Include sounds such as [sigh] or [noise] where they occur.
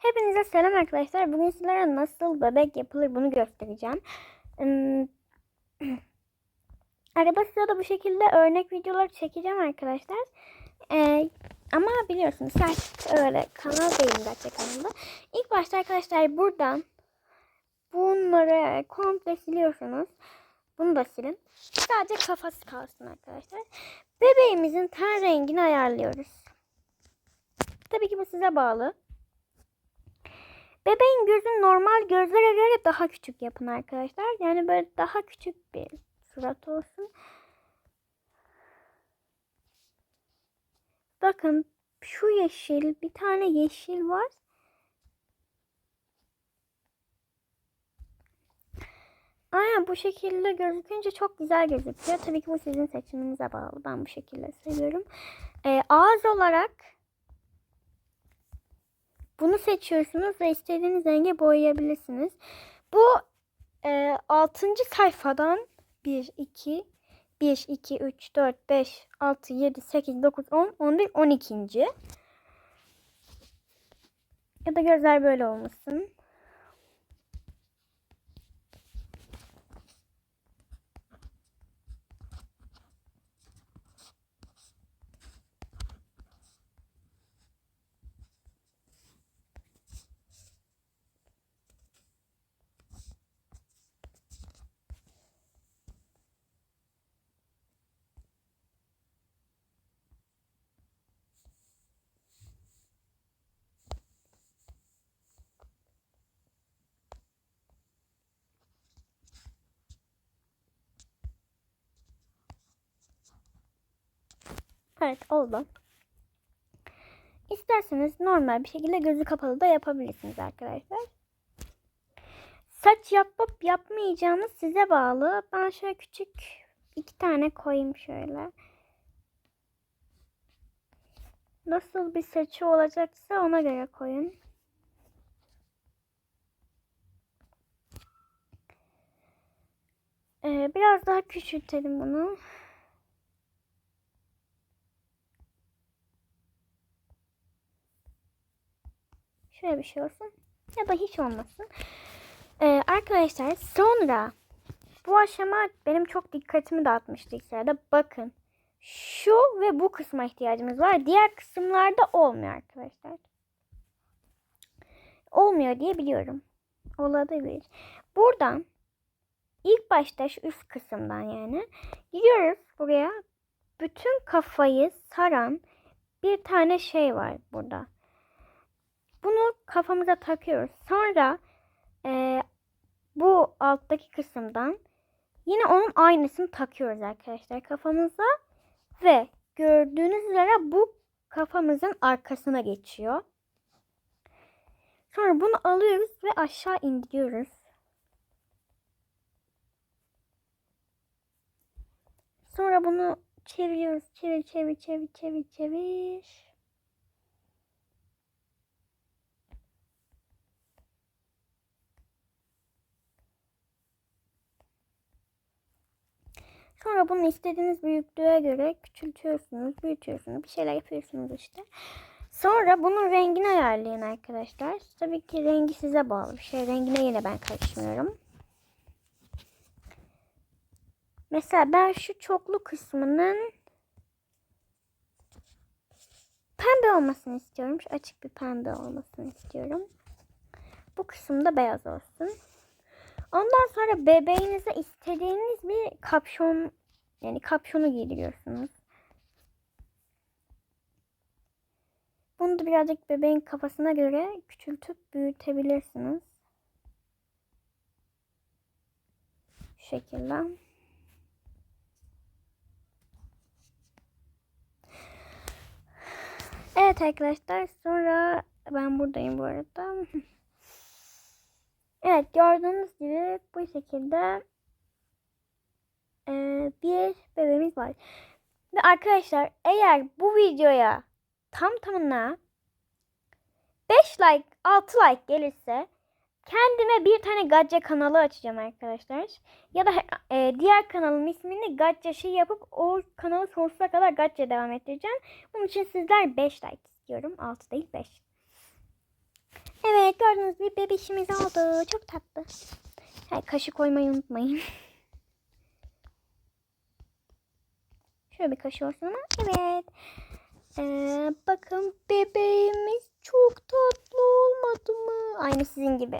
Hepinize selam arkadaşlar. Bugün sizlere nasıl bebek yapılır bunu göstereceğim. [clears throat] Araba size de bu şekilde örnek videolar çekeceğim arkadaşlar. Ee, ama biliyorsunuz artık öyle kanal değil gerçek kanalda. İlk başta arkadaşlar buradan bunları komple siliyorsunuz. Bunu da silin. Sadece kafası kalsın arkadaşlar. Bebeğimizin ten rengini ayarlıyoruz. Tabii ki bu size bağlı. Bebeğin gözünü normal gözlere göre daha küçük yapın arkadaşlar. Yani böyle daha küçük bir surat olsun. Bakın şu yeşil bir tane yeşil var. Aynen bu şekilde gözükünce çok güzel gözüküyor. Tabii ki bu sizin seçiminize bağlı. Ben bu şekilde seviyorum. Ee, ağız olarak bunu seçiyorsunuz ve istediğiniz renge boyayabilirsiniz. Bu e, 6. sayfadan 1, 2, 1, 2, 3, 4, 5, 6, 7, 8, 9, 10, 11, 12. Ya da gözler böyle olmasın. Evet oldu. İsterseniz normal bir şekilde gözü kapalı da yapabilirsiniz arkadaşlar. Saç yapıp yapmayacağınız size bağlı. Ben şöyle küçük iki tane koyayım şöyle. Nasıl bir saçı olacaksa ona göre koyun. Ee, biraz daha küçültelim bunu. Şöyle bir şey olsun. Ya da hiç olmasın. Ee, arkadaşlar sonra bu aşama benim çok dikkatimi dağıtmıştı ilk. Bakın şu ve bu kısma ihtiyacımız var. Diğer kısımlarda olmuyor arkadaşlar. Olmuyor diye biliyorum. Olabilir. Buradan ilk başta şu üst kısımdan yani gidiyoruz buraya. Bütün kafayı saran bir tane şey var burada. Bunu kafamıza takıyoruz. Sonra e, bu alttaki kısımdan yine onun aynısını takıyoruz arkadaşlar kafamıza. Ve gördüğünüz üzere bu kafamızın arkasına geçiyor. Sonra bunu alıyoruz ve aşağı indiriyoruz. Sonra bunu çeviriyoruz. Çevir, çevir, çevir, çevir, çevir. Sonra bunu istediğiniz büyüklüğe göre küçültüyorsunuz, büyütüyorsunuz, bir şeyler yapıyorsunuz işte. Sonra bunun rengini ayarlayın arkadaşlar. Tabii ki rengi size bağlı bir şey. Rengine yine ben karışmıyorum. Mesela ben şu çoklu kısmının pembe olmasını istiyorum. Şu açık bir pembe olmasını istiyorum. Bu kısımda beyaz olsun. Ondan sonra bebeğinize istediğiniz bir kapşon yani kapşonu giydiriyorsunuz. Bunu da birazcık bebeğin kafasına göre küçültüp büyütebilirsiniz. Şu şekilde. Evet arkadaşlar sonra ben buradayım bu arada. [laughs] Evet gördüğünüz gibi bu şekilde e, bir bebeğimiz var. Ve arkadaşlar eğer bu videoya tam tamına 5 like 6 like gelirse kendime bir tane Gadce kanalı açacağım arkadaşlar. Ya da e, diğer kanalın ismini Gadce şey yapıp o kanalı sonsuza kadar Gadce devam ettireceğim. Bunun için sizler 5 like istiyorum. 6 değil 5. Evet. bir bebişimiz oldu. Çok tatlı. Ha, kaşık koymayı unutmayın. [laughs] Şöyle bir kaşık olsun ama evet. Ee, bakın bebeğimiz çok tatlı olmadı mı? Aynı sizin gibi.